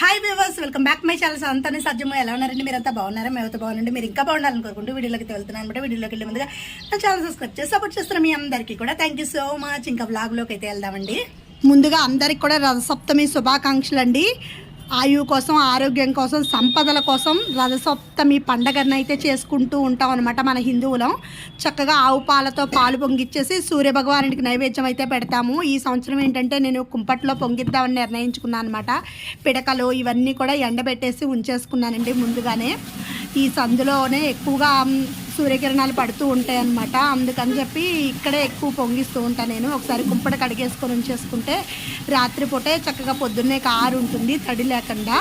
Hi viewers welcome back my channel అంతానే సజ్జము ఎలా ఉన్నారండి? మీరంతా బాగున్నారా? మేమైతే బాగున్నారండి మీరు ఇంకా బాగుండాలని కోరుకుంటూ వీడియోలోకి వెళ్తున్నాను అనమాట. వీడియోలోకి వెళ్ళే ముందుగా నా ఛానల్ సబ్స్క్రైబ్ చేసి సపోర్ట్ చేస్తున్న మీ అందరికీ కూడా థ్యాంక్ యూ సో మచ్ ఇంకా బ్లాగ్లోకి అయితే వెళ్దామండి. ముందుగా అందరికి కూడా రథసప్తమి శుభాకాంక్షలు అండి ఆయువు కోసం ఆరోగ్యం కోసం సంపదల కోసం రథసప్తమి పండగను అయితే చేసుకుంటూ ఉంటాం అనమాట మన హిందువులం. చక్కగా ఆవు పాలతో పాలు పొంగిచ్చేసి సూర్యభగవానుడికి నైవేద్యం అయితే పెడతాము. ఈ సంవత్సరం ఏంటంటే నేను కుంపట్లో పొంగిద్దామని నిర్ణయించుకున్నాను అనమాట పిడకలు ఇవన్నీ కూడా ఎండబెట్టేసి ఉంచేసుకున్నానండి ముందుగానే. ఈ సందులోనే ఎక్కువగా సూర్యకిరణాలు పడుతూ ఉంటాయి అన్నమాట. అందుకని చెప్పి ఇక్కడే ఎక్కువ పొంగిస్తూ ఉంటాను నేను. ఒకసారి కుంపట కడిగేసుకొని ఉంచేసుకుంటే రాత్రిపూటే చక్కగా పొద్దున్నే కారు ఉంటుంది తడి లేకుండా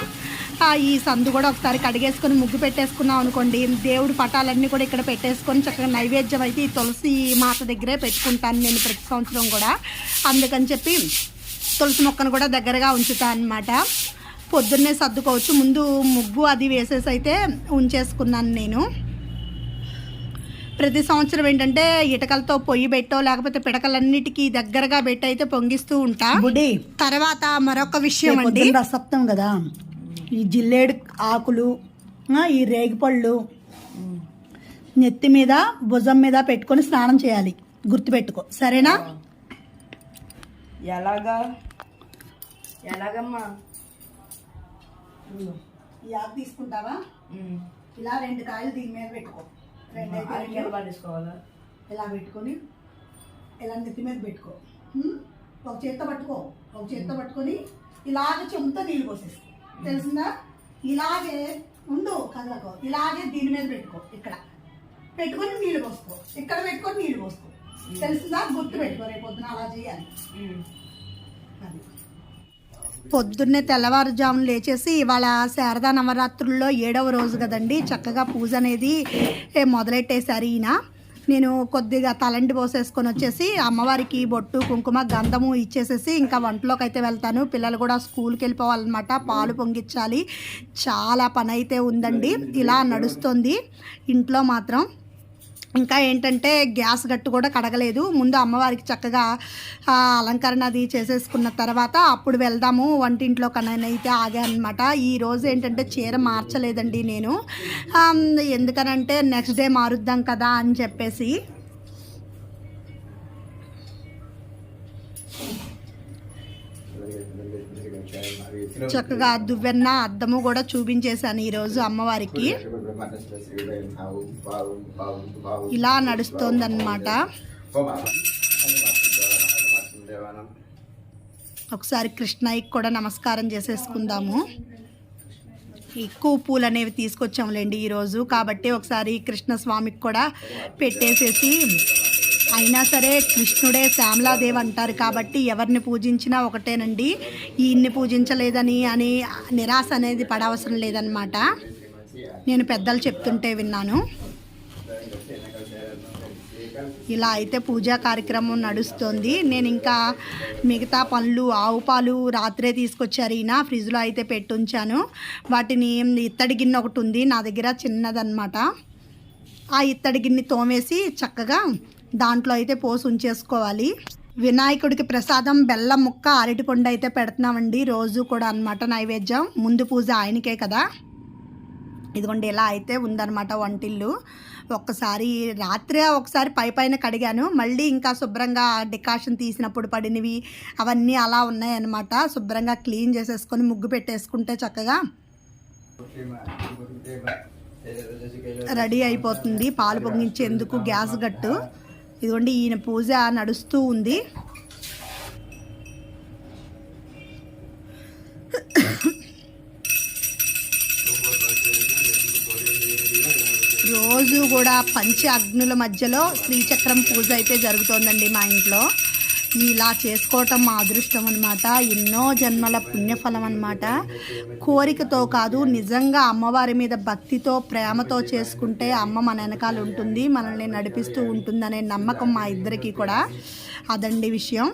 ఈ సందు కూడా ఒకసారి కడిగేసుకొని ముగ్గు పెట్టేసుకున్నాం అనుకోండి దేవుడి పటాలన్నీ కూడా ఇక్కడ పెట్టేసుకొని చక్కగా నైవేద్యం అయితే ఈ తులసి మాత దగ్గరే పెట్టుకుంటాను నేను ప్రతి సంవత్సరం కూడా. అందుకని చెప్పి తులసి మొక్కను కూడా దగ్గరగా ఉంచుతాను అనమాట పొద్దున్నే సర్దుకోవచ్చు. ముందు ముగ్గు అది వేసేసి అయితే ఉంచేసుకున్నాను నేను. ప్రతి సంవత్సరం ఏంటంటే ఇటకలతో పొయ్యి పెట్టో లేకపోతే పిడకలన్నిటికీ దగ్గరగా పెట్టి అయితే పొంగిస్తూ ఉంటా. తర్వాత మరొక విషయం అండి. రసప్తం కదా. ఈ జిల్లేడు ఆకులు ఆ, ఈ రేగిపళ్ళు నెత్తి మీద భుజం మీద పెట్టుకొని స్నానం చేయాలి. గుర్తుపెట్టుకో. సరేనా? ఎలాగా? ఎలాగమ్మా? ఈ ఆకు తీసుకుంటావా? ఇలా రెండు కాయలు దీని మీద పెట్టుకో. అరకెలు ఇలా పెట్టుకొని ఇలా నెత్తి మీద పెట్టుకో? ఒక చేత్తో పట్టుకో. ఒక చేత్తో పట్టుకొని ఇలాగ చెంతో నీళ్ళు పోసేసుకో. తెలిసిందా? ఇలాగే ఉండు కదలకో. ఇలాగే దీని మీద పెట్టుకో ఇక్కడ. పెట్టుకొని నీళ్ళు పోసుకో. ఇక్కడ పెట్టుకొని నీళ్ళు పోసుకో. తెలిసిందా? గుర్తు పెట్టుకో రేపు పొద్దున అలా చేయాలి. అది. పొద్దున్నే తెల్లవారుజామున లేచేసి ఇవాళ శారదా నవరాత్రుల్లో ఏడవ రోజు కదండి. చక్కగా పూజ అనేది మొదలెట్టేశారు ఈయన. నేను కొద్దిగా తలంటి పోసేసుకొని వచ్చేసి అమ్మవారికి బొట్టు కుంకుమ గంధము ఇచ్చేసేసి ఇంకా వంటలోకి అయితే వెళ్తాను. పిల్లలు కూడా స్కూల్కి వెళ్ళిపోవాలన్నమాట. పాలు పొంగిచ్చాలి చాలా పని అయితే ఉందండి. ఇలా నడుస్తుంది. ఇంట్లో మాత్రం ఇంకా ఏంటంటే గ్యాస్ గట్టు కూడా కడగలేదు. ముందు అమ్మవారికి చక్కగా అలంకరణ అది చేసేసుకున్న తర్వాత అప్పుడు వెళ్దాము వంటింట్లో కనైతే ఆగానమాట ఈ రోజు ఏంటంటే చీర మార్చలేదండి నేను. ఎందుకనంటే నెక్స్ట్ డే మారుద్దాం కదా అని చెప్పేసి. చక్కగా దువ్వెన్న అద్దము కూడా చూపించేశాను ఈరోజు అమ్మవారికి. ఇలా నడుస్తోందన్నమాట. ఒకసారి కృష్ణయ్యకి కూడా నమస్కారం చేసేసుకుందాము. ఎక్కువ పూలు అనేవి తీసుకొచ్చాములేండి ఈరోజు. కాబట్టి ఒకసారి కృష్ణస్వామికి కూడా పెట్టేసేసి అయినా సరే కృష్ణుడే శ్యామలాదేవి అంటారు కాబట్టి ఎవరిని పూజించినా ఒకటేనండి. ఈయన్ని పూజించలేదని అని నిరాశ అనేది పడవసరం లేదనమాట నేను పెద్దలు చెప్తుంటే విన్నాను. ఇలా అయితే పూజా కార్యక్రమం నడుస్తుంది. నేను ఇంకా మిగతా పనులు ఆవు పాలు రాత్రే తీసుకొచ్చారు ఈయన. ఫ్రిడ్జ్లో అయితే పెట్టుంచాను. వాటిని ఇత్తడి గిన్నె ఒకటి ఉంది. నా దగ్గర చిన్నదనమాట ఆ ఇత్తడి గిన్నె తోమేసి చక్కగా దాంట్లో అయితే పోసి ఉంచేసుకోవాలి. వినాయకుడికి ప్రసాదం బెల్లం ముక్క అరటిపండు అయితే పెడుతున్నామండి. రోజు కూడా అన్నమాట నైవేద్యం. ముందు పూజ ఆయనకే కదా. ఇదిగోండి ఇలా అయితే ఉందన్నమాట వంటిల్లు. ఒక్కసారి రాత్రి ఒకసారి పై పైన కడిగాను. మళ్ళీ ఇంకా శుభ్రంగా డికాషన్ తీసినప్పుడు పడినవి అవన్నీ అలా ఉన్నాయన్నమాట. శుభ్రంగా క్లీన్ చేసేసుకొని ముగ్గు పెట్టేసుకుంటే చక్కగా రెడీ అయిపోతుంది. పాలు పొంగించేందుకు గ్యాస్ గట్టు. ఇదిగోండి ఈయన పూజ నడుస్తూ ఉంది. రోజు కూడా పంచ అగ్నుల మధ్యలో శ్రీచక్రం పూజ అయితే జరుగుతోందండి మా ఇంట్లో. ఇలా చేసుకోవటం మా అదృష్టం అనమాట ఎన్నో జన్మల పుణ్యఫలం అనమాట కోరికతో కాదు నిజంగా అమ్మవారి మీద భక్తితో ప్రేమతో చేసుకుంటే అమ్మ మన వెనకాల ఉంటుంది మనల్ని నడిపిస్తూ ఉంటుందనే నమ్మకం మా ఇద్దరికీ కూడా. అదండి విషయం.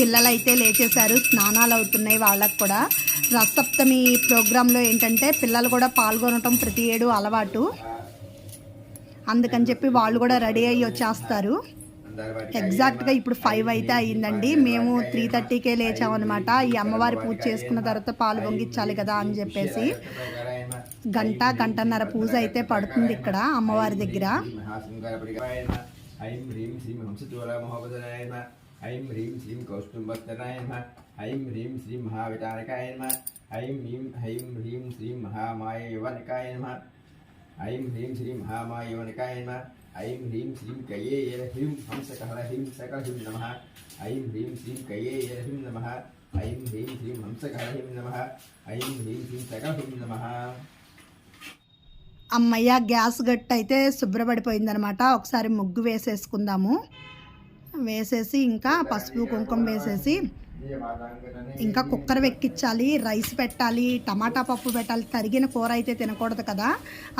పిల్లలైతే లేచేశారు. స్నానాలు అవుతున్నాయి వాళ్ళకు కూడా. రసప్తమి ప్రోగ్రాంలో ఏంటంటే పిల్లలు కూడా పాల్గొనటం ప్రతి ఏడు అలవాటు. అందుకని చెప్పి వాళ్ళు కూడా రెడీ అయ్యి వచ్చేస్తారు. ఎగ్జాక్ట్గా ఇప్పుడు ఫైవ్ అయితే అయ్యిందండి. మేము త్రీ థర్టీకే లేచామన్నమాట. ఈ అమ్మవారి పూజ చేసుకున్న తర్వాత పాలు పొంగిచ్చాలి కదా అని చెప్పేసి. గంట గంటన్నర పూజ అయితే పడుతుంది ఇక్కడ అమ్మవారి దగ్గర. ఐం హ్రీం శ్రీం హంసచూర నమ. ఐం హ్రీం శ్రీ కౌస్తుభక్తనాయ నమ. ఐం హ్రీం ఐం హ్రీం శ్రీ హ్రీం మహామాయ యువనకాయ నమ. ఐం హ్రీం శ్రీ మహామాయ యువనకాయ నమ. ఐం హ్రీం శ్రీం కయే హ్రీం హంసకహర హ్రీం సక హ్రీం నమ. ఐం హ్రీం శ్రీం కయే యర హ్రీం నమ. ఐం హ్రీం శ్రీం హంసకహర హ్రీం నమ. ఐం హ్రీం శ్రీం సక హ్రీం నమ. అమ్మయ్య గ్యాస్ గట్టు అయితే శుభ్రపడిపోయిందనమాట. ఒకసారి ముగ్గు వేసేసుకుందాము. వేసేసి ఇంకా పసుపు కుంకుమ వేసేసి ఇంకా కుక్కర్ వెక్కించాలి రైస్ పెట్టాలి టమాటా పప్పు పెట్టాలి. తరిగిన కూర అయితే తినకూడదు కదా.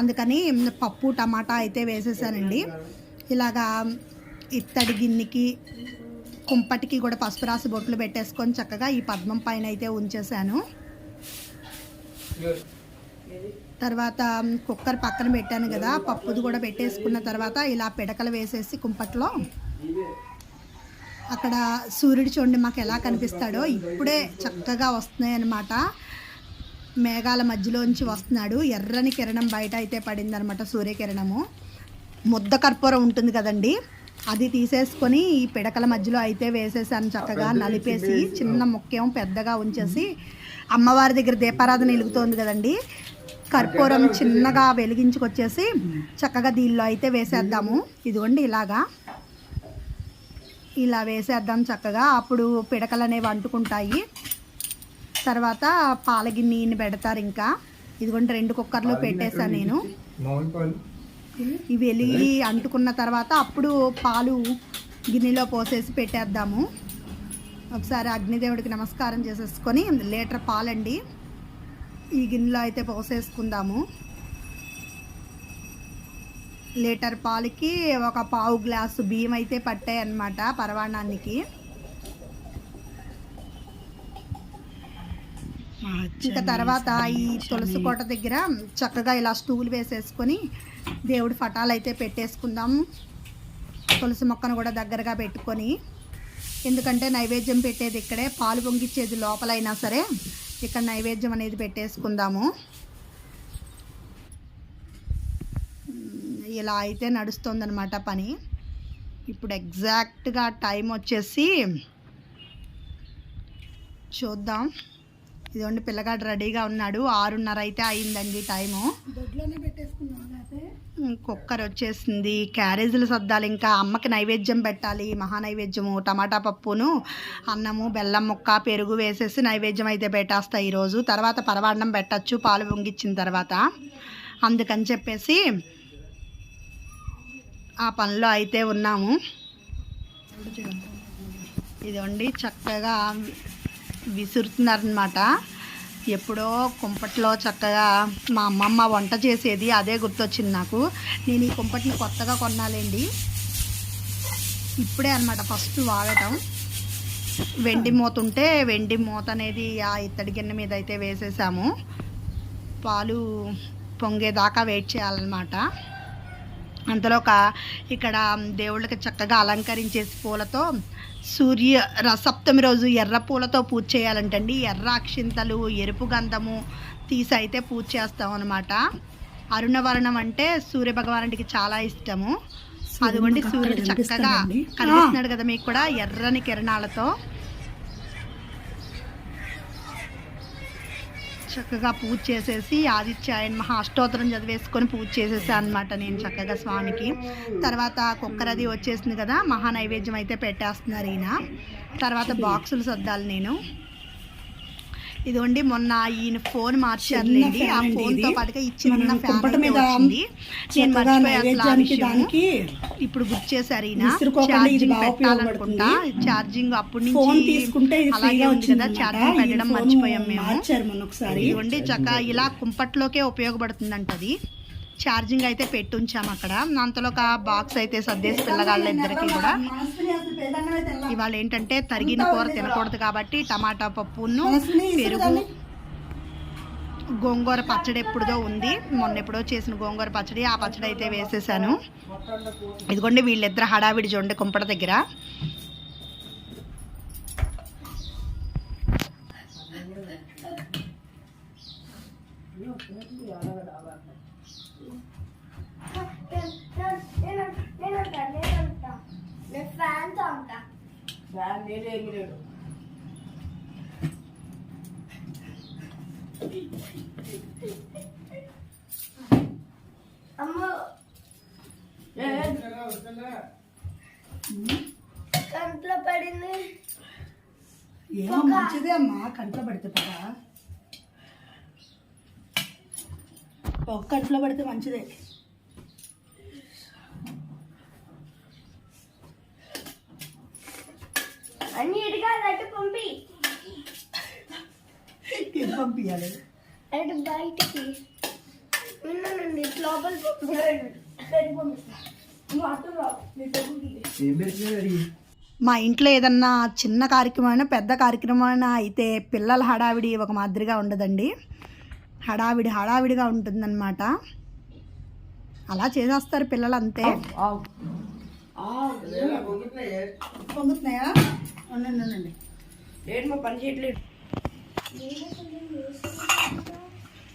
అందుకని పప్పు టమాటా అయితే వేసేసానండి. ఇలాగా ఇత్తడి గిన్నెకి కుంపటికి కూడా పసుపు రాసి బొట్లు పెట్టేసుకొని చక్కగా ఈ పద్మం పైన అయితే ఉంచేసాను. తర్వాత కుక్కర్ పక్కన పెట్టాను కదా పప్పుది కూడా పెట్టేసుకున్న తర్వాత ఇలా పిడకలు వేసేసి కుంపట్లో అక్కడ సూర్యుడు చూడండి మాకు ఎలా కనిపిస్తాడో. ఇప్పుడే చక్కగా వస్తున్నాయి అన్నమాట మేఘాల మధ్యలోంచి వస్తున్నాడు. ఎర్రని కిరణం బయట అయితే పడింది అనమాట సూర్యకిరణము. ముద్ద కర్పూరం ఉంటుంది కదండి. అది తీసేసుకొని ఈ పిడకల మధ్యలో అయితే వేసేసాను చక్కగా నలిపేసి చిన్న ముఖ్యం పెద్దగా ఉంచేసి అమ్మవారి దగ్గర దీపారాధన వెలుగుతోంది కదండి. కర్పూరం చిన్నగా వెలిగించుకొచ్చేసి చక్కగా దీనిలో అయితే వేసేద్దాము. ఇదిగోండి ఇలాగా. ఇలా వేసేద్దాం చక్కగా. అప్పుడు పిడకలు అనేవి అంటుకుంటాయి. తర్వాత పాల గిన్నెని పెడతారు ఇంకా. ఇదిగోండి రెండు కుక్కర్లు పెట్టేశాను నేను. ఇవి వెలిగి అంటుకున్న తర్వాత అప్పుడు పాలు గిన్నెలో పోసేసి పెట్టేద్దాము. ఒకసారి అగ్నిదేవుడికి నమస్కారం చేసేసుకొని లీటర్ పాలండి. ఈ గిన్నెలో అయితే పోసేసుకుందాము. లీటర్ పాలకి ఒక పావు గ్లాసు బియ్యం అయితే పట్టాయి అన్నమాట పరవాణానికి. ఇంకా తర్వాత ఈ తులసి కోట దగ్గర చక్కగా ఇలా స్టూల్ వేసేసుకొని దేవుడి ఫటాలు అయితే పెట్టేసుకుందాం. తులసి మొక్కను కూడా దగ్గరగా పెట్టుకొని. ఎందుకంటే నైవేద్యం పెట్టేది ఇక్కడే పాలు పొంగిచ్చేది లోపలైనా సరే ఇక్కడ నైవేద్యం అనేది పెట్టేసుకుందాము. ఇలా అయితే నడుస్తుందన్నమాట పని. ఇప్పుడు ఎగ్జాక్ట్గా టైం వచ్చేసి చూద్దాం. ఇదిగోండి పిల్లగాడు రెడీగా ఉన్నాడు. ఆరున్నర అయితే అయిందండి టైము. కుక్కర్ వచ్చేసింది. క్యారేజీలు సర్దాలి ఇంకా అమ్మకి నైవేద్యం పెట్టాలి. మహా నైవేద్యము టమాటా పప్పును అన్నము బెల్లం ముక్క పెరుగు వేసేసి నైవేద్యం అయితే పెట్టేస్తా ఈరోజు. తర్వాత పరవాన్నం పెట్టచ్చు పాలు పొంగిచ్చిన తర్వాత. అందుకని చెప్పేసి ఆ పనిలో అయితే ఉన్నాము. ఇదండి చక్కగా విసురుతున్నారనమాట ఎప్పుడో కుంపట్లో చక్కగా మా అమ్మమ్మ వంట చేసేది అదే గుర్తొచ్చింది నాకు. నేను ఈ కుంపటిని కొత్తగా కొన్నాలేండి. ఇప్పుడే అనమాట ఫస్ట్ వాడటం. వెండి మూత ఉంటే వెండి మూత అనేది ఆ ఇత్తడి గిన్నె మీద అయితే వేసేసాము. పాలు పొంగేదాకా వెయిట్ చేయాలన్నమాట. అంతలో ఒక ఇక్కడ దేవుళ్ళకి చక్కగా అలంకరించేసి పూలతో సూర్య సప్తమి రోజు ఎర్ర పూలతో పూజ చేయాలంటండి. ఎర్ర అక్షింతలు ఎరుపు గంధము తీసి అయితే పూజ చేస్తాం అనమాట అరుణవర్ణం అంటే సూర్య భగవానుడికి చాలా ఇష్టము. అదిగోండి సూర్యుడు చక్కగా కనిపిస్తున్నాడు కదా మీకు కూడా ఎర్రని కిరణాలతో. చక్కగా పూజ చేసేసి ఆదిత్యాయన్ మహా అష్టోత్తరం చదివేసుకొని పూజ చేసేసాను అనమాట నేను చక్కగా స్వామికి. తర్వాత కుక్కర్ అది వచ్చేసింది కదా మహా నైవేద్యం అయితే పెట్టేస్తున్నారు ఈయన. తర్వాత బాక్సులు సర్దాలి నేను. ఇదిగోండి మొన్న ఈయన ఫోన్ మార్చారులేండి ఆ ఫోన్తో. పాటుగా ఈ చిన్న ఫ్యాన్ వచ్చింది. నేను చక్కగా మర్చిపోయాను అసలు ఆ నైవేద్యానికి విషయము. దానికి ఇప్పుడు గుర్తు చేశారు ఈయన. ఛార్జింగ్ పెట్టాలనుకుంటా. ఛార్జింగ్ అప్పటి ఫోన్ నుంచి అలాగే ఉంది కదా ఛార్జింగ్ పెట్టడం మర్చిపోయాం మేము. ఇదిగోండి చక్క ఇలా కుంపట్లోకే ఉపయోగపడుతుందంట అది ఛార్జింగ్ అయితే పెట్టుంచాం అక్కడ. అంతలో ఒక బాక్స్ అయితే సర్దేసి పిల్లగాళ్ళ ఇద్దరికి కూడా. ఇవాళ ఏంటంటే తరిగిన కూర తినకూడదు కాబట్టి టమాటా పప్పును పెరుగు గోంగూర పచ్చడి ఎప్పుడుదో ఉంది. మొన్న ఎప్పుడో చేసిన గోంగూర పచ్చడి ఆ పచ్చడి అయితే వేసేసాను. ఇదిగోండి వీళ్ళిద్దరు హడావిడి చూడండి కుంపడ దగ్గర. ఫ్యాన్తో ఉంటా అమ్మ కంట్లో పడింది ఏమో మంచిదే అమ్మా కంట్లో పడితే పదా. ఒక కంట్లో పడితే మంచిదే. అన్ని ఇటుగా అటు పంపి. ఇది పంపించాలి అటు బయటికి. విన్నానండి లోపల ఏం మా ఇంట్లో ఏదన్నా చిన్న కార్యక్రమం పెద్ద కార్యక్రమం అయితే పిల్లల హడావిడి ఒక మాదిరిగా ఉండదండి. హడావిడి హడావిడిగా ఉంటుందన్నమాట. అలా చేసేస్తారు పిల్లలు అంతే పొంగుతున్నాయా? ఉండండి ఉండండి.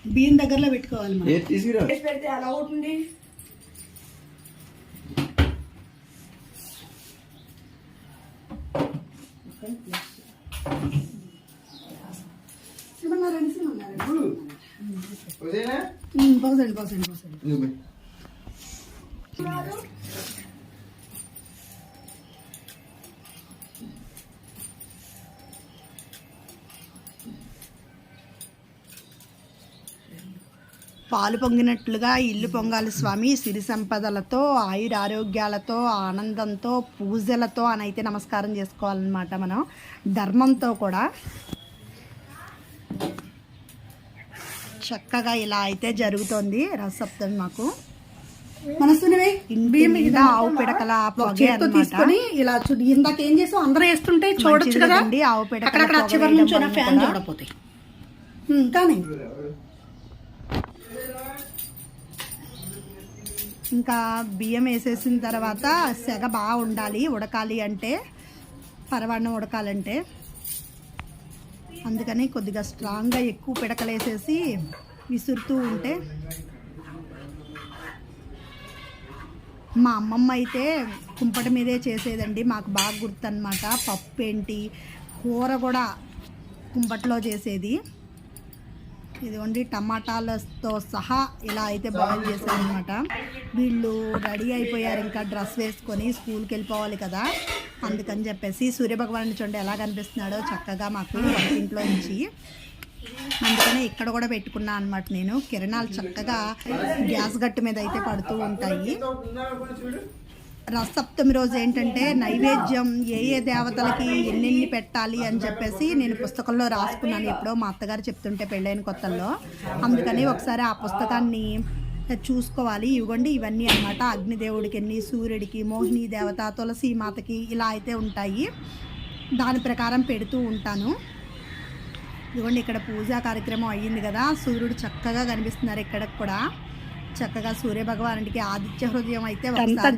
బియ్యం దగ్గరలో పెట్టుకోవాలి మనం. ఏది తీసుకురా. పెడితే అలా అవుతుంది. ఉదయనా పోసండి పోసండి పోసండి నువ్వు పోయి. పాలు పొంగినట్లుగా ఇల్లు పొంగాలి స్వామి. సిరి సంపదలతో ఆయుర ఆరోగ్యాలతో ఆనందంతో పూజలతో అని అయితే నమస్కారం చేసుకోవాలన్నమాట మనం. ధర్మంతో కూడా. చక్కగా ఇలా అయితే జరుగుతోంది రసప్తమి మాకు. మనసునివే ఆవు పిడకల పొగే చేతితో అన్నమాట. తీసుకొని ఇలా చూ ఇందాక ఏం చేసాం అందరూ వేస్తుంటే చూడొచ్చు మంచిది కదా. కదండి, ఆవు పిడకల చివరి నుంచి ఫ్యాన్. చూడపోతాయి. కానీ ఇంకా బియ్యం వేసేసిన తర్వాత సెగ బాగా ఉండాలి ఉడకాలి అంటే. పరవాన్నం ఉడకాలంటే. అందుకని కొద్దిగా స్ట్రాంగ్గా ఎక్కువ పిడకలేసేసి విసురుతూ ఉంటే. మా అమ్మమ్మ అయితే కుంపటి మీదే చేసేదండి మాకు బాగా గుర్తు పప్పు ఏంటి? కూర కూడా కుంపట్లో చేసేది. ఇదిగోండి టమాటాలతో సహా ఇలా అయితే బాయిల్ చేశారనమాట వీళ్ళు రెడీ అయిపోయారు ఇంకా డ్రెస్ వేసుకొని స్కూల్కి వెళ్ళిపోవాలి కదా. అందుకని చెప్పేసి సూర్యభగవానుడి చూడండి ఎలా కనిపిస్తున్నాడో చక్కగా మాకు ఇంట్లో నుంచి అందుకనే ఇక్కడ కూడా పెట్టుకున్నా అనమాట నేను. కిరణాలు చక్కగా గ్యాస్ గట్టు మీద అయితే పడుతూ ఉంటాయి. రసప్తమి రోజు ఏంటంటే నైవేద్యం ఏ ఏ దేవతలకి ఎన్నెన్ని పెట్టాలి అని చెప్పేసి నేను పుస్తకంలో రాసుకున్నాను. ఎప్పుడో మా అత్తగారు చెప్తుంటే పెళ్ళైన కొత్తల్లో. అందుకని ఒకసారి ఆ పుస్తకాన్ని చూసుకోవాలి. ఇవ్వండి. ఇవన్నీ అన్నమాట. అగ్నిదేవుడికి ఎన్ని సూర్యుడికి మోహిని దేవత తులసి మాతకి ఇలా అయితే ఉంటాయి. దాని ప్రకారం పెడుతూ ఉంటాను. ఇదిగోండి ఇక్కడ పూజా కార్యక్రమం అయ్యింది కదా. సూర్యుడు చక్కగా కనిపిస్తున్నారు ఇక్కడ కూడా. చక్కగా సూర్య భగవానుడికి ఆదిత్య హృదయం అయితే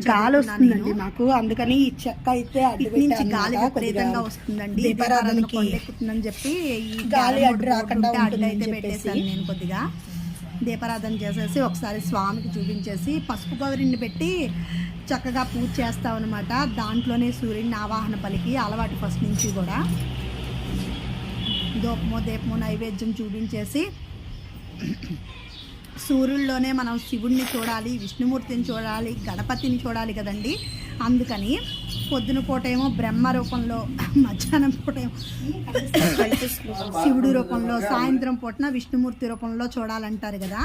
గాలి వస్తుందండి. మాకు అందుకని ఈ చెక్క అయితే నుంచి గాలి. విపరీతంగా వస్తుందండి దీపారాధనకి చెప్పి ఈ గాలి అడ్డు రాకుండా అయితే. పెట్టేశాను నేను కొద్దిగా దీపారాధన చేసేసి ఒకసారి స్వామికి చూపించేసి పసుపు గౌరిని పెట్టి చక్కగా పూజ చేస్తాం అనమాట దాంట్లోనే సూర్యుడిని ఆవాహన పలికి అలవాటు ఫస్ట్ నుంచి కూడా దూపమో దీపమో నైవేద్యం చూపించేసి సూర్యుల్లోనే మనం శివుణ్ణి చూడాలి విష్ణుమూర్తిని చూడాలి గణపతిని చూడాలి కదండి. అందుకని పొద్దున పూట ఏమో బ్రహ్మ రూపంలో మధ్యాహ్నం పూట ఏమో శివుడి రూపంలో సాయంత్రం పూటన విష్ణుమూర్తి రూపంలో చూడాలంటారు కదా.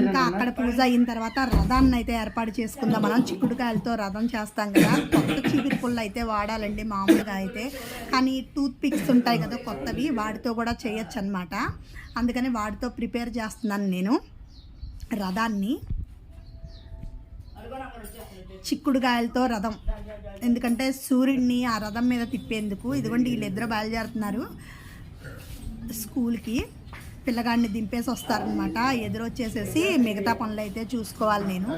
ఇంకా అక్కడ పూజ అయిన తర్వాత రథాన్ని అయితే ఏర్పాటు చేసుకుందాం. మనం చిక్కుడుకాయలతో రథం చేస్తాం కదా. కొత్త చీపిరి పుల్ల అయితే వాడాలండి మామూలుగా అయితే. కానీ టూత్ పిక్స్ ఉంటాయి కదా కొత్తవి వాటితో కూడా చేయొచ్చు అనమాట అందుకని వాటితో ప్రిపేర్ చేస్తున్నాను నేను. రథాన్ని చిక్కుడుగాయలతో రథం. ఎందుకంటే సూర్యుడిని ఆ రథం మీద తిప్పేందుకు ఇదిగోండి వీళ్ళిద్దరు బయలుదేరుతున్నారు. స్కూల్కి పిల్లగాడిని దింపేసి వస్తారనమాట ఎదురొచ్చేసేసి మిగతా పనులు అయితే చూసుకోవాలి నేను.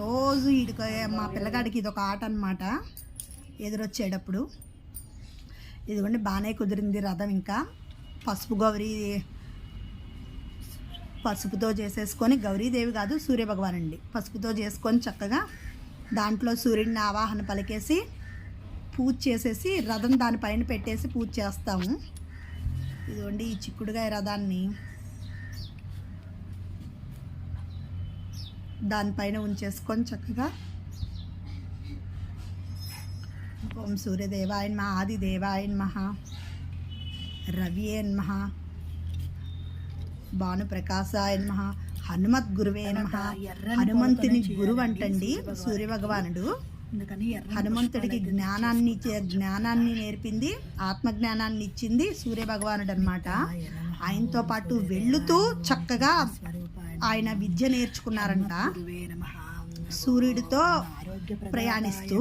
రోజు వీడికి మా పిల్లగాడికి ఇది ఒక ఆట అనమాట ఎదురొచ్చేటప్పుడు ఇదిగోండి బాగానే కుదిరింది రథం ఇంకా. పసుపు గౌరీ పసుపుతో చేసేసుకొని గౌరీదేవి కాదు సూర్యభగవాన్ అండి పసుపుతో చేసుకొని చక్కగా దాంట్లో సూర్యుడిని ఆవాహన పలికేసి పూజ చేసేసి రథం దానిపైన పెట్టేసి పూజ చేస్తాము. ఇదిగోండి ఈ చిక్కుడుగాయ రథాన్ని దానిపైన ఉంచేసుకొని చక్కగా ఓం సూర్యదేవాయ నమ ఆది దేవాయ నమ రవియే నమ భానుప్రకాశాయ నమ హనుమత్ గురువే నమ హనుమంతుని గురువు అంటండి సూర్య భగవానుడు అందుకని ఎర్ర హనుమంతుడికి జ్ఞానాన్ని ఇచ్చే- జ్ఞానాన్ని నేర్పింది ఆత్మ జ్ఞానాన్ని ఇచ్చింది సూర్య భగవానుడు అనమాట ఆయనతో పాటు వెళ్ళుతూ చక్కగా ఆయన విద్య నేర్చుకున్నారంట. సూర్యుడితో ప్రయాణిస్తూ.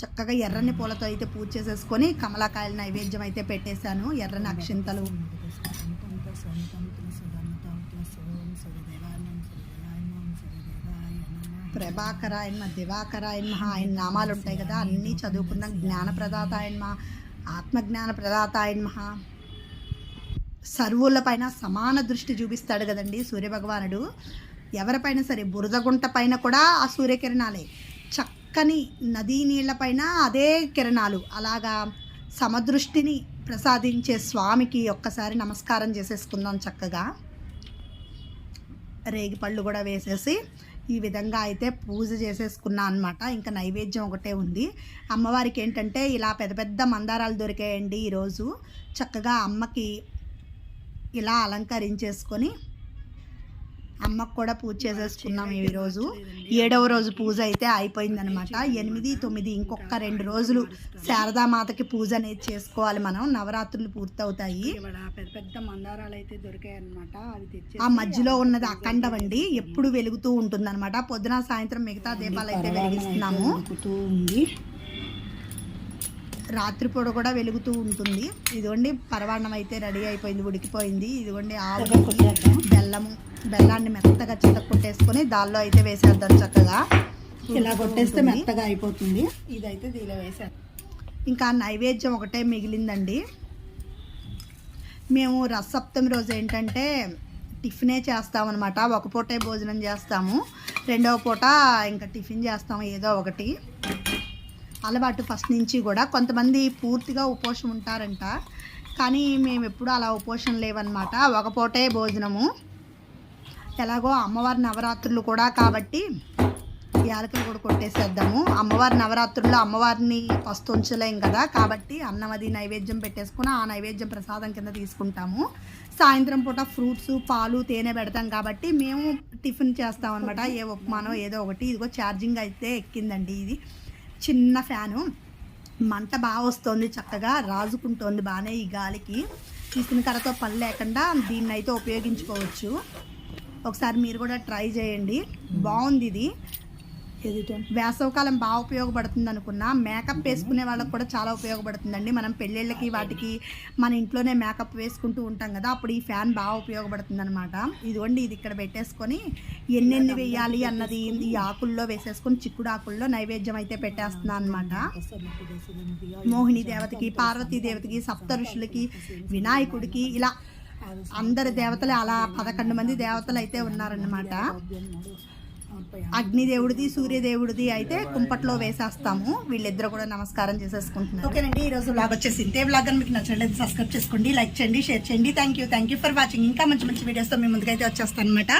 చక్కగా ఎర్రని పూలతో అయితే పూజ చేసేసుకొని కమలాకాయల నైవేద్యం అయితే పెట్టేశాను. ఎర్రని అక్షింతలు. ప్రభాకర నమ దివాకర నమ ఆయన నామాలు ఉంటాయి కదా అన్నీ చదువుకున్నాం. జ్ఞానప్రదాత ఆయన ఆత్మజ్ఞాన ప్రదాత ఆయన సర్వులపైన సమాన దృష్టి చూపిస్తాడు కదండి సూర్యభగవానుడు. ఎవరిపైన సరే బురదగుంట పైన కూడా ఆ సూర్యకిరణాలే. చక్కని నదీ నీళ్ళపైన అదే కిరణాలు అలాగా సమదృష్టిని ప్రసాదించే స్వామికి ఒక్కసారి నమస్కారం చేసేసుకుందాం చక్కగా. రేగిపళ్ళు కూడా వేసేసి ఈ విధంగా అయితే పూజ చేసేసుకున్నా అనమాట ఇంకా నైవేద్యం ఒకటే ఉంది. అమ్మవారికి ఏంటంటే ఇలా పెద్ద పెద్ద మందారాలు దొరికాయండి ఈరోజు. చక్కగా అమ్మకి ఇలా అలంకరించేసుకొని అమ్మకు కూడా పూజ చేసేసుకున్నాం ఈ రోజు ఏడవ రోజు పూజ అయితే అయిపోయిందనమాట ఎనిమిది తొమ్మిది ఇంకొక రెండు రోజులు శారదామాతకి పూజ అనేది చేసుకోవాలి మనం. నవరాత్రులు పూర్తవుతాయి. పెద్ద పెద్ద మందారాలు అయితే దొరికాయి తెచ్చి ఆ మధ్యలో ఉన్నది అఖండం అండి ఎప్పుడు వెలుగుతూ ఉంటుంది అనమాట పొద్దున సాయంత్రం మిగతా దీపాలు అయితే వెలిగిస్తున్నాము. ఉంది. రాత్రిపూట కూడా వెలుగుతూ ఉంటుంది. ఇదిగోండి పరవాన్నం అయితే రెడీ అయిపోయింది ఉడికిపోయింది. ఇదిగోండి ఆవు. బెల్లము బెల్లాన్ని మెత్తగా చితక కొట్టేసుకొని దానిలో అయితే వేసేద్దాం చక్కగా. ఇలా కొట్టేస్తే. మెత్తగా అయిపోతుంది. ఇదైతే దీనిలో వేసాను ఇంకా నైవేద్యం ఒకటే మిగిలిందండి. మేము రసప్తమి రోజు ఏంటంటే టిఫినే చేస్తామన్నమాట. ఒక పూటే భోజనం చేస్తాము. రెండవ పూట ఇంకా టిఫిన్ చేస్తాము ఏదో ఒకటి. అలవాటు ఫస్ట్ నుంచి కూడా కొంతమంది పూర్తిగా ఉపోషం ఉంటారంట. కానీ మేము ఎప్పుడూ అలా ఉపోషం లేవన్నమాట. ఒక పూటే భోజనము. ఎలాగో అమ్మవారి నవరాత్రులు కూడా కాబట్టి యాలకులు కూడా కొట్టేసేద్దాము. అమ్మవారి నవరాత్రుల్లో అమ్మవారిని ఫస్ట్ ఉంచలేం కదా. కాబట్టి అన్నం అది నైవేద్యం పెట్టేసుకుని ఆ నైవేద్యం ప్రసాదం కింద తీసుకుంటాము. సాయంత్రం పూట ఫ్రూట్స్ పాలు తేనె పెడతాం కాబట్టి మేము టిఫిన్ చేస్తాం అనమాట ఏ ఉప్మానో ఏదో ఒకటి. ఇదిగో ఛార్జింగ్ అయితే ఎక్కిందండి ఇది. చిన్న ఫ్యాను. మంట బాగా వస్తుంది చక్కగా రాజుకుంటోంది బాగానే ఈ గాలికి. తీసిన కర్రతో పని లేకుండా దీన్ని అయితే ఉపయోగించుకోవచ్చు. ఒకసారి మీరు కూడా ట్రై చేయండి. బాగుంది ఇది. వేసవకాలం బాగా ఉపయోగపడుతుంది అనుకున్నా. మేకప్ వేసుకునే వాళ్ళకి కూడా చాలా ఉపయోగపడుతుందండి. మనం పెళ్ళిళ్ళకి వాటికి మన ఇంట్లోనే మేకప్ వేసుకుంటూ ఉంటాం కదా అప్పుడు ఈ ఫ్యాన్ బాగా ఉపయోగపడుతుంది అనమాట ఇదిగోండి ఇది ఇక్కడ పెట్టేసుకొని ఎన్నెన్ని వేయాలి అన్నది ఈ ఆకుల్లో వేసేసుకొని చిక్కుడు ఆకుల్లో నైవేద్యం అయితే పెట్టేస్తున్నాను అనమాట మోహిని దేవతకి పార్వతీ దేవతకి సప్త ఋషులకి వినాయకుడికి ఇలా అందరి దేవతలు అలా పదకొండు మంది దేవతలు అయితే ఉన్నారన్నమాట. అగ్నిదేవుడిది సూర్యదేవుడిది అయితే కుంపట్లో వేసేస్తాము. వీళ్ళిద్దరు కూడా నమస్కారం చేసేసుకుంటున్నారు. ఓకేనండి ఈ రోజు బ్లాగ్ వచ్చేసి ఇంతే బ్లాగ్ అని మీకు నచ్చినట్లయితే సబ్స్క్రైబ్ చేసుకోండి లైక్ చేయండి షేర్ చేయండి. Thank you thank you for watching ఇంకా మంచి మంచి వీడియోస్తో మీ ముందుకైతే వచ్చేస్తాను అనమాట